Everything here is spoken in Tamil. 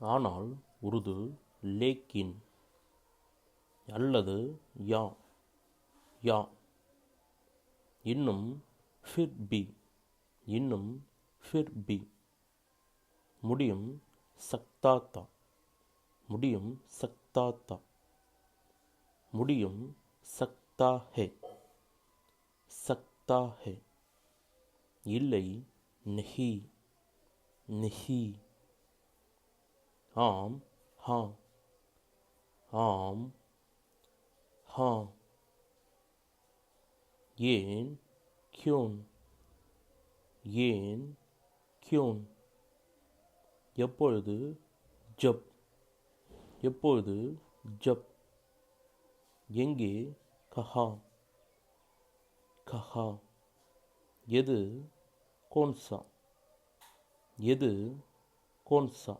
ஆனால் உருது லேக்கின் அல்லது யா யா. இன்னும் ஃபிர் பி இன்னும் ஃபிர் பி. முடியும் சக்தாத்தா முடியும் சக்தாத்தா. முடியும் சக்தா ஹே சக்தா ஹே இல்லை நஹி நஹி. ஆம் ஹா ஆம் ஹா ஏன் கியூன் ஏன் கியூன் எப்பொழுது? ஜப் எப்பொழுது? ஜப் எங்கே? கஹா கஹா எது? கோன்சா எது? கோன்சா